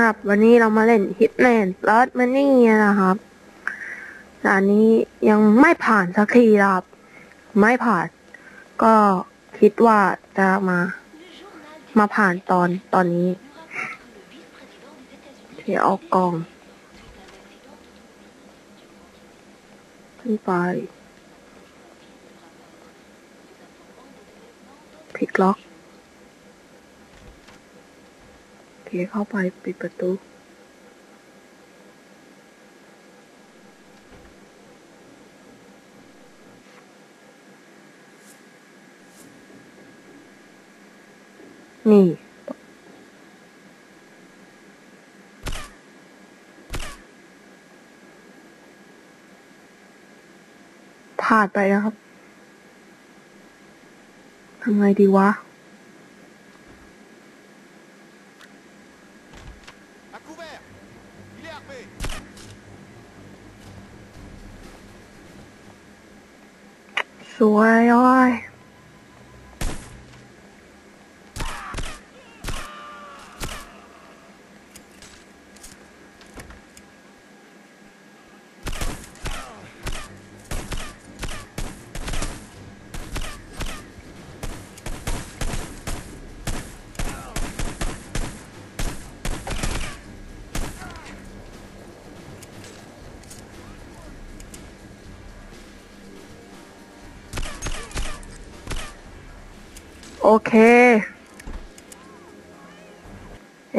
ครับวันนี้เรามาเล่น Hitman Blood Money นะครับด่านนี้ยังไม่ผ่านสักทีครับ ไม่ผ่าน ก็คิดว่าจะมา มาผ่านตอนตอนนี้เที่ออกกอง ขึ้นไป พลิกล็อก โอ เข้าไปปิดประตู นี่ ผ่านไปนะครับทำไงดีวะ couvert Il est armé สวยโโอเค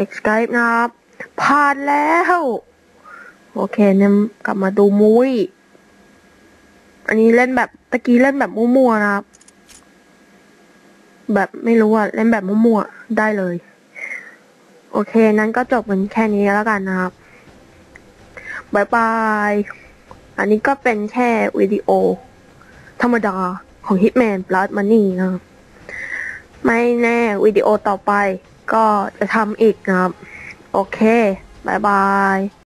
Escape นะครับ ผ่านแล้ว โอเคเนี่ยกลับมาดูมุ้ยอันนี้เล่นแบบตะกี้เล่นแบบมั่วๆนะครับ แบบไม่รู้อะเล่นแบบมั่วๆได้เลย โอเค นั้นก็จบกันแค่นี้แล้วกันนะครับบายบาย อันนี้ก็เป็นแค่วิดีโอ ธรรมดาของ Hitman Blood Money นะครับ ไม่แน่วิดีโอต่อไปก็จะทำอีกนะครับ โอเคบายบาย